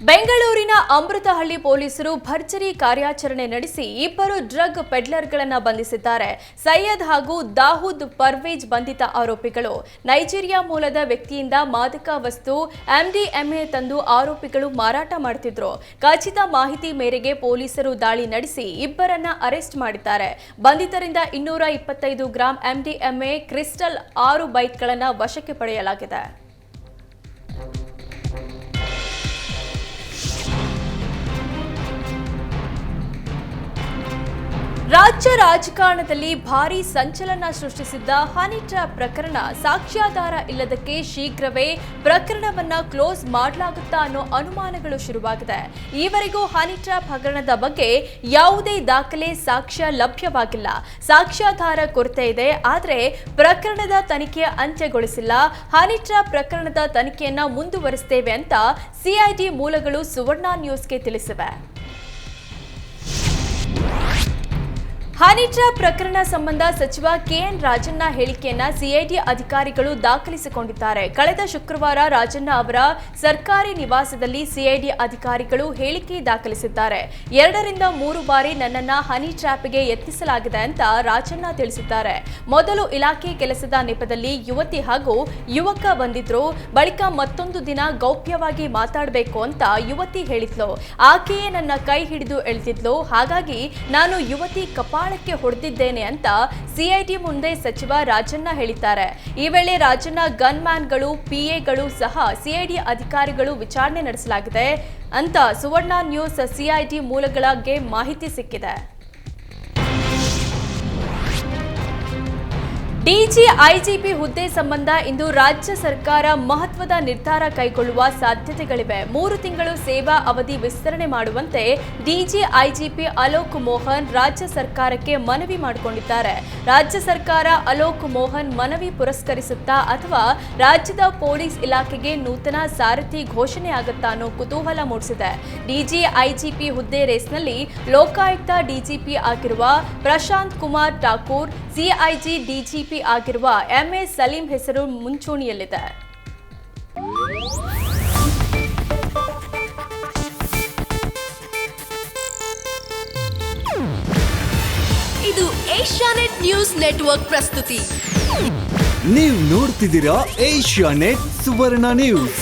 ಬೆಂಗಳೂರಿನ ಅಮೃತಹಳ್ಳಿ ಪೊಲೀಸರು ಭರ್ಜರಿ ಕಾರ್ಯಾಚರಣೆ ನಡೆಸಿ ಇಬ್ಬರು ಡ್ರಗ್ ಪೆಡ್ಲರ್ಗಳನ್ನು ಬಂಧಿಸಿದ್ದಾರೆ. ಸೈಯದ್ ಹಾಗೂ ದಾಹುದ್ ಪರ್ವೇಜ್ ಬಂಧಿತ ಆರೋಪಿಗಳು. ನೈಜೀರಿಯಾ ಮೂಲದ ವ್ಯಕ್ತಿಯಿಂದ ಮಾದಕ ವಸ್ತು ಎಂಡಿಎಂಎ ತಂದು ಆರೋಪಿಗಳು ಮಾರಾಟ ಮಾಡುತ್ತಿದ್ದರು ಖಚಿತ ಮಾಹಿತಿ ಮೇರೆಗೆ ಪೊಲೀಸರು ದಾಳಿ ನಡೆಸಿ ಇಬ್ಬರನ್ನ ಅರೆಸ್ಟ್ ಮಾಡಿದ್ದಾರೆ. ಬಂಧಿತರಿಂದ ಇನ್ನೂರ ಇಪ್ಪತ್ತೈದು ಗ್ರಾಂ ಎಂಡಿಎಂಎ ಕ್ರಿಸ್ಟಲ್ ಆರು ಬೈಕ್ಗಳನ್ನು ವಶಕ್ಕೆ ಪಡೆಯಲಾಗಿದೆ. ರಾಜ್ಯ ರಾಜಕಾರಣದಲ್ಲಿ ಭಾರೀ ಸಂಚಲನ ಸೃಷ್ಟಿಸಿದ್ದ ಹನಿ ಟ್ರ್ಯಾಪ್ ಪ್ರಕರಣ ಸಾಕ್ಷ್ಯಾಧಾರ ಇಲ್ಲದಕ್ಕೆ ಶೀಘ್ರವೇ ಪ್ರಕರಣವನ್ನ ಕ್ಲೋಸ್ ಮಾಡಲಾಗುತ್ತಾ ಅನ್ನೋ ಅನುಮಾನಗಳು ಶುರುವಾಗಿದೆ. ಈವರೆಗೂ ಹನಿ ಟ್ರ್ಯಾಪ್ ಹಗರಣದ ಬಗ್ಗೆ ಯಾವುದೇ ದಾಖಲೆ ಸಾಕ್ಷ್ಯ ಲಭ್ಯವಾಗಿಲ್ಲ. ಸಾಕ್ಷ್ಯಾಧಾರ ಕೊರತೆ ಇದೆ, ಆದರೆ ಪ್ರಕರಣದ ತನಿಖೆ ಅಂತ್ಯಗೊಳಿಸಿಲ್ಲ. ಹನಿ ಟ್ರ್ಯಾಪ್ ಪ್ರಕರಣದ ತನಿಖೆಯನ್ನ ಮುಂದುವರಿಸುತ್ತೇವೆ ಅಂತ ಸಿಐಡಿ ಮೂಲಗಳು ಸುವರ್ಣ ನ್ಯೂಸ್ಗೆ ತಿಳಿಸಿವೆ. ಹನಿ ಟ್ರ್ಯಾಪ್ ಪ್ರಕರಣ ಸಂಬಂಧ ಸಚಿವ ಕೆಎನ್ ರಾಜಣ್ಣ ಹೇಳಿಕೆಯನ್ನ ಸಿಐಡಿ ಅಧಿಕಾರಿಗಳು ದಾಖಲಿಸಿಕೊಂಡಿದ್ದಾರೆ. ಕಳೆದ ಶುಕ್ರವಾರ ರಾಜಣ್ಣ ಅವರ ಸರ್ಕಾರಿ ನಿವಾಸದಲ್ಲಿ ಸಿಐಡಿ ಅಧಿಕಾರಿಗಳು ಹೇಳಿಕೆ ದಾಖಲಿಸಿದ್ದಾರೆ. ಎರಡರಿಂದ ಮೂರು ಬಾರಿ ನನ್ನನ್ನ ಹನಿ ಟ್ರ್ಯಾಪ್ಗೆ ಯತ್ನಿಸಲಾಗಿದೆ ಅಂತ ರಾಜಣ್ಣ ತಿಳಿಸಿದ್ದಾರೆ. ಮೊದಲು ಇಲಾಖೆ ಕೆಲಸದ ನೆಪದಲ್ಲಿ ಯುವತಿ ಹಾಗೂ ಯುವಕ ಬಂದಿದ್ರು. ಬಳಿಕ ಮತ್ತೊಂದು ದಿನ ಗೌಪ್ಯವಾಗಿ ಮಾತಾಡಬೇಕು ಅಂತ ಯುವತಿ ಹೇಳಿದ್ಲು. ಆಕೆಯೇ ನನ್ನ ಕೈ ಹಿಡಿದು ಎಳೆದಿದ್ಲು. ಹಾಗಾಗಿ ನಾನು ಯುವತಿ ಕಪಾಳಕ್ಕೆ ಹೊಡೆದಿದ್ದೇನೆ ಅಂತ ಸಿಐಟಿ ಮುಂದೆ ಸಚಿವ ರಾಜಣ್ಣ ಹೇಳಿದ್ದಾರೆ. ಈ ವೇಳೆ ರಾಜಣ್ಣ ಗನ್ ಮ್ಯಾನ್ಗಳು ಪಿಎಗಳು ಸಹ ಸಿಐಡಿ ಅಧಿಕಾರಿಗಳು ವಿಚಾರಣೆ ನಡೆಸಲಾಗಿದೆ ಅಂತ ಸುವರ್ಣ ನ್ಯೂಸ್ ಸಿಐಟಿ ಮೂಲಗಳಿಗೆ ಮಾಹಿತಿ ಸಿಕ್ಕಿದೆ. ಡಿಜಿ ಐಜಿಪಿ ಹುದ್ದೆ ಸಂಬಂಧ ಇಂದು ರಾಜ್ಯ ಸರ್ಕಾರ ಮಹತ್ವದ ನಿರ್ಧಾರ ಕೈಗೊಳ್ಳುವ ಸಾಧ್ಯತೆಗಳಿವೆ. ಮೂರು ತಿಂಗಳು ಸೇವಾ ಅವಧಿ ವಿಸ್ತರಣೆ ಮಾಡುವಂತೆ ಡಿಜಿ ಐಜಿಪಿ ಅಲೋಕ್ ಮೋಹನ್ ರಾಜ್ಯ ಸರ್ಕಾರಕ್ಕೆ ಮನವಿ ಮಾಡಿಕೊಂಡಿದ್ದಾರೆ. ರಾಜ್ಯ ಸರ್ಕಾರ ಅಲೋಕ್ ಮೋಹನ್ ಮನವಿ ಪುರಸ್ಕರಿಸುತ್ತಾ ಅಥವಾ ರಾಜ್ಯದ ಪೊಲೀಸ್ ಇಲಾಖೆಗೆ ನೂತನ ಸಾರಥಿ ಘೋಷಣೆ ಆಗುತ್ತಾ ಅನ್ನೋ ಕುತೂಹಲ ಮೂಡಿಸಿದೆ. ಡಿಜಿ ಐಜಿಪಿ ಹುದ್ದೆ ರೇಸ್ನಲ್ಲಿ ಲೋಕಾಯುಕ್ತ ಡಿಜಿಪಿ ಆಗಿರುವ ಪ್ರಶಾಂತ್ ಕುಮಾರ್ ಠಾಕೂರ್ ಸಿಐಜಿ ಡಿಜಿಪಿ ಆಗಿರುವ ಎಂಎ ಸಲೀಂ ಹೆಸರು ಮುಂಚೂಣಿಯಲ್ಲಿದೆ. ಇದು ಏಷ್ಯಾನೆಟ್ ನ್ಯೂಸ್ ನೆಟ್ವರ್ಕ್ ಪ್ರಸ್ತುತಿ. ನೀವು ನೋಡ್ತಿದ್ದೀರಾ ಏಷ್ಯಾ ನೆಟ್ ಸುವರ್ಣ ನ್ಯೂಸ್.